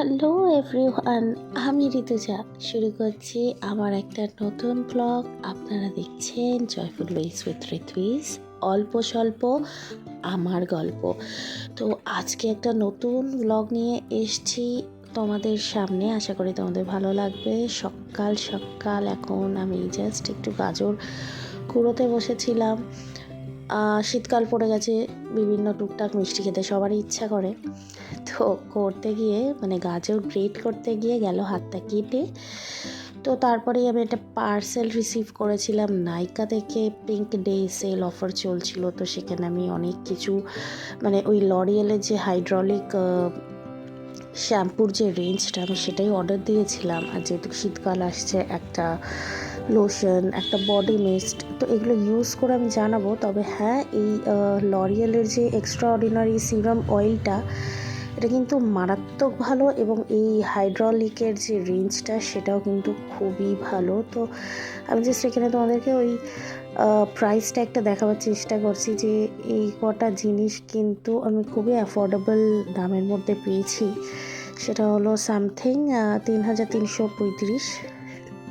Hello everyone, আমি ঋতুজা। শুরু করছি আমার একটা নতুন ব্লগ আপনারা দেখছেন জয়ফুল ওয়েস উইথ ঋতুইস অল্প স্বল্প, আমার গল্প। তো আজকে একটা নতুন ব্লগ নিয়ে এসছি তোমাদের সামনে। আশা করি তোমাদের ভালো লাগবে। সকাল সকাল এখন আমি জাস্ট একটু গাজর কুড়োতে বসেছিলাম। শীতকাল পড়ে গেছে, বিভিন্ন টুকটাক মিষ্টি খেতে সবারই ইচ্ছা করে। তো করতে গিয়ে মানে গাজর গ্রেট করতে গিয়ে গেল হাতটা কেটে। তো তারপরেই আমি একটা পার্সেল রিসিভ করেছিলাম নাইকা থেকে পিঙ্ক ডে সেল অফার চলছিল। তো সেখানে আমি অনেক কিছু মানে ওই লরিয়েলের যে হাইড্রলিক শ্যাম্পুর যে রেঞ্জটা আমি সেটাই অর্ডার দিয়েছিলাম। আর যেহেতু শীতকাল আসছে, একটা লোশন একটা বডি মিস্ট তো এগুলো ইউজ করে আমি জানাব। তবে হ্যাঁ এই লরিয়ালের যে এক্সট্রা অর্ডিনারি সিরাম অয়েলটা এটা কিন্তু মারাত্মক ভালো এবং এই হাইড্রলিকের যে রেঞ্জটা সেটাও কিন্তু খুবই ভালো। তো আমি জাস্ট এখানে তোমাদেরকে ওই প্রাইসটা একটা দেখাবার চেষ্টা করছি যে এই কটা জিনিস কিন্তু আমি খুবই অ্যাফোর্ডেবল দামের মধ্যে পেয়েছি। সেটা হলো সামথিং তিন হাজার তিনশো পঁয়ত্রিশ।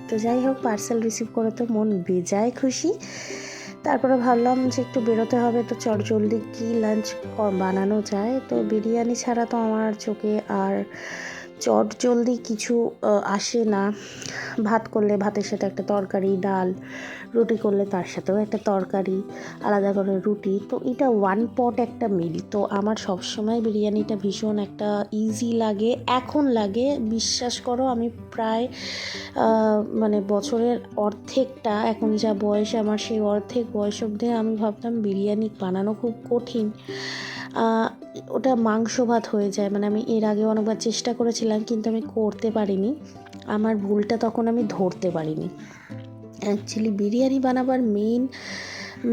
তো যাই হোক পার্সেল রিসিভ করে তো মন বেজায় খুশি। তারপরে ভাবলাম যে একটু বেরোতে হবে, তো চট জলদি কী লাঞ্চ বানানো যায়। তো বিরিয়ানি ছাড়া তো আমার চোখে আর চট জলদি কিছু আসে না। ভাত করলে ভাতের সাথে একটা তরকারি, ডাল, রুটি করলে তার সাথেও একটা তরকারি, আলাদা করে রুটি। তো এটা ওয়ান পট একটা মিল তো আমার সবসময় বিরিয়ানিটা ভীষণ একটা ইজি লাগে। এখন লাগে, বিশ্বাস করো আমি প্রায় মানে বছরের অর্ধেকটা, এখন যা বয়স আমার সেই অর্ধেক বয়স অবধি আমি ভাবতাম বিরিয়ানি বানানো খুব কঠিন। ওটা মাংস ভাত হয়ে যায়। মানে আমি এর আগে অনেকবার চেষ্টা করেছিলাম, কিন্তু আমি করতে পারিনি। আমার ভুলটা তখন আমি ধরতে পারিনি। অ্যাকচুয়ালি বিরিয়ানি বানাবার মেন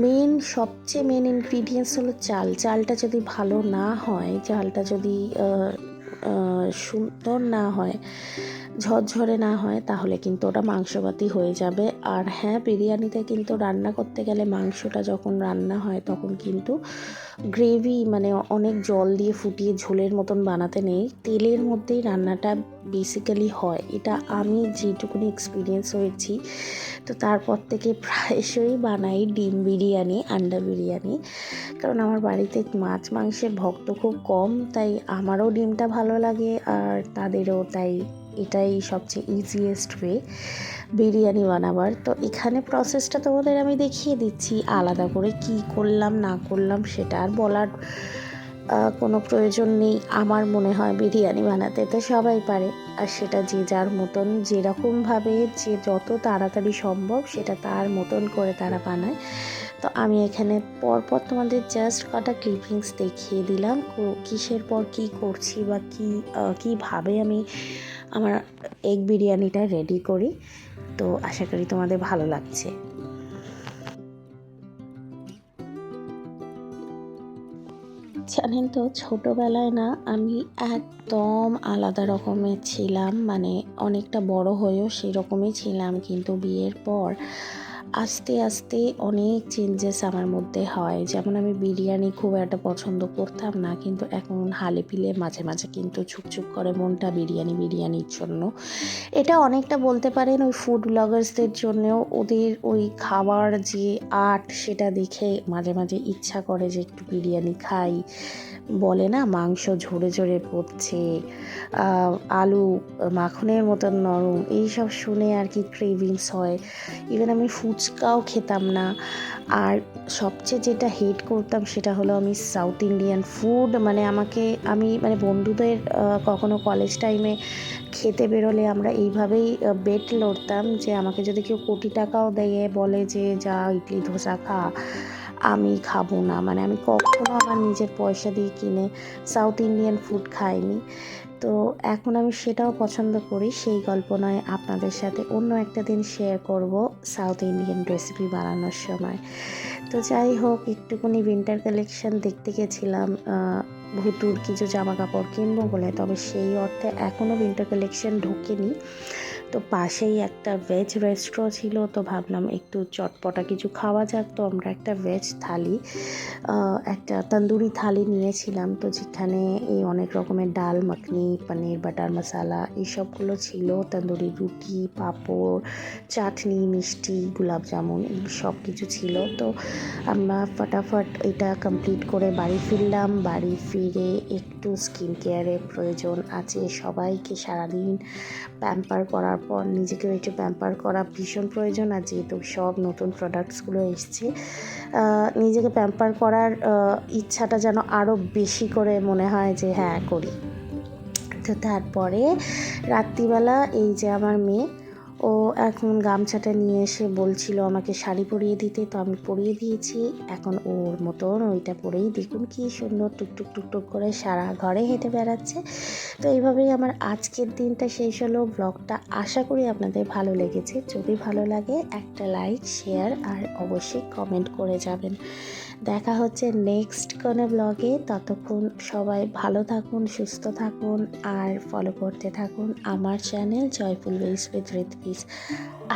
মেন সবচেয়ে মেন ইনগ্রিডিয়েন্টস হলো চাল। চালটা যদি ভালো না হয়, চালটা যদি সুন্দর না হয় ঝরঝরে না হয়, তাহলে কিন্তু ওটা মাংসপাতি হয়ে যাবে। আর হ্যাঁ বিরিয়ানিতে কিন্তু রান্না করতে গেলে মাংসটা যখন রান্না হয়, তখন কিন্তু গ্রেভি মানে অনেক জল দিয়ে ফুটিয়ে ঝোলের মতন বানাতে নেই। তেলের মধ্যেই রান্নাটা বেসিক্যালি হয়। এটা আমি যেটুকুনি এক্সপিরিয়েন্স হয়েছি, তো তারপর থেকে প্রায়শই বানাই ডিম বিরিয়ানি, আন্ডা বিরিয়ানি। কারণ আমার বাড়িতে মাছ মাংসের ভক্ত খুব কম, তাই আমারও ডিমটা ভালো লাগে আর তাদেরও, তাই এটাই সবচেয়ে ইজিয়েস্ট ওয়ে বিরিয়ানি বানাবার। তো এখানে প্রসেসটা তোমাদের আমি দেখিয়ে দিচ্ছি, আলাদা করে কি করলাম, না করলাম, সেটা আর বলার কোনো প্রয়োজন নেই। আমার মনে হয় বিরিয়ানি বানাতে তো সবাই পারে, আর সেটা যে যার মতন, যেরকমভাবে যে যত তাড়াতাড়ি সম্ভব, সেটা তার মতন করে তারা বানায়। তো আমি এখানে পরপর তোমাদের জাস্ট কটা ক্লিপিংস দেখিয়ে দিলাম কিসের পর কি করছি বা কী কীভাবে আমি আমার এগ বিরিয়ানিটা রেডি করি। তো আশা করি তোমাদের ভালো লাগছে। জানেন তো, ছোটোবেলায় না আমি একদম আলাদা রকমের ছিলাম। মানে অনেকটা বড় হয়েও সেরকমই ছিলাম, কিন্তু বিয়ের পর আস্তে আস্তে অনেক চেঞ্জেস আমার মধ্যে হয়। যেমন আমি বিরিয়ানি খুব একটা পছন্দ করতাম না, কিন্তু এখন হালে পিলে মাঝে মাঝে কিন্তু ছুকছুক করে মনটা বিরিয়ানি, বিরিয়ানির জন্য। এটা অনেকটা বলতে পারেন ওই ফুড ব্লগার্সদের জন্যও ওদের ওই খাবার যে আর্ট, সেটা দেখে মাঝে মাঝে ইচ্ছা করে যে একটু বিরিয়ানি খাই। বলে না, মাংস ঝরে ঝরে পড়ছে আলু, মাখনের মতন নরম, এইসব শুনে আর কি ক্রেভিংস হয়। ইভেন আমি ফুচকাও খেতাম না। আর সবচেয়ে যেটা হেট করতাম সেটা হলো আমি সাউথ ইন্ডিয়ান ফুড মানে আমাকে, আমি মানে বন্ধুদের কখনো কলেজ টাইমে খেতে বেরোলে আমরা এইভাবেই বেট লড়তাম যে আমাকে যদি কেউ কোটি টাকাও দেয়, বলে যে যা, ইডলি, ধোসা খা আমি খাব না। মানে আমি কখনো আমার নিজের পয়সা দিয়ে কিনে সাউথ ইন্ডিয়ান ফুড খাইনি। তো এখন আমি সেটাও পছন্দ করি। সেই গল্প নয় আপনাদের সাথে অন্য একটা দিন শেয়ার করব সাউথ ইন্ডিয়ান রেসিপি বানানোর সময়। তো যাই হোক, একটুখানি উইন্টার কালেকশন দেখতে গেছিলাম। ভুতুর কিছু জামা কাপড় কিনবো বলে। তবে সেই অর্থে এখনও উইন্টার কালেকশন ঢোকেনি। তো পাশেই একটা ভেজ রেস্ট্রো ছিল, তো ভাবলাম একটু চটপটা কিছু খাওয়া যাক। তো আমরা একটা ভেজ থালি একটা তন্দুরি থালি নিয়েছিলাম। তো যেখানে এই অনেক রকমের ডাল, মাখনি, পনির, বাটার মশালা এইসবগুলো ছিল। তন্দুরি রুটি, পাঁপড়, চাটনি, মিষ্টি গোলাপ জামুন এই সব কিছু ছিল। তো আমরা ফটাফট এটা কমপ্লিট করে বাড়ি ফিরলাম। বাড়ি ফিরে একটু স্কিন কেয়ারের প্রয়োজন আছে। সবাইকে সারাদিন প্যাম্পার করার পর নিজেকেও একটু প্যাম্পার করা ভীষণ প্রয়োজন আর যেহেতু সব নতুন প্রোডাক্টসগুলো এসছে নিজেকে প্যাম্পার করার ইচ্ছাটা যেন আরও বেশি করে মনে হয় যে হ্যাঁ করি। তো তারপরে রাত্রিবেলা এই যে আমার মেয়ে ও এখন গামছাটা নিয়ে এসে বলছিল আমাকে শাড়ি পরিয়ে দিতে, তো আমি পরিয়ে দিয়েছি। এখন ওর মতন ওইটা পরেই দেখুন কি সুন্দর টুকটুক টুকটুক করে সারা ঘরে হেঁটে বেড়াচ্ছে। তো এইভাবেই আমার আজকের দিনটা শেষ হলো। ব্লগটা আশা করি আপনাদের ভালো লেগেছে। যদি ভালো লাগে একটা লাইক, শেয়ার আর অবশ্যই কমেন্ট করে যাবেন। দেখা হচ্ছে নেক্সট কোনো ব্লগে। ততক্ষণ সবাই ভালো থাকুন, সুস্থ থাকুন আর ফলো করতে থাকুন আমার channel joyful ways with guys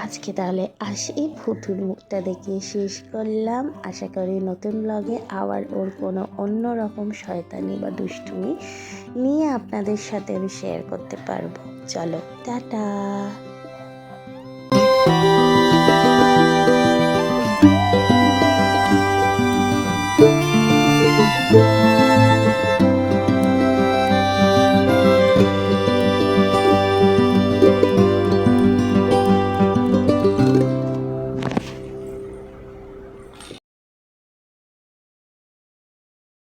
আজকে তাহলে আসি ফুটুর মুখটা দেখে শেষ করলাম। আশা করি নতুন ব্লগে আবার ওর কোনো অন্য রকম শয়তানি বা দুষ্টুমি নিয়ে আপনাদের সাথে আমি শেয়ার করতে পারব। চলো, টাটা।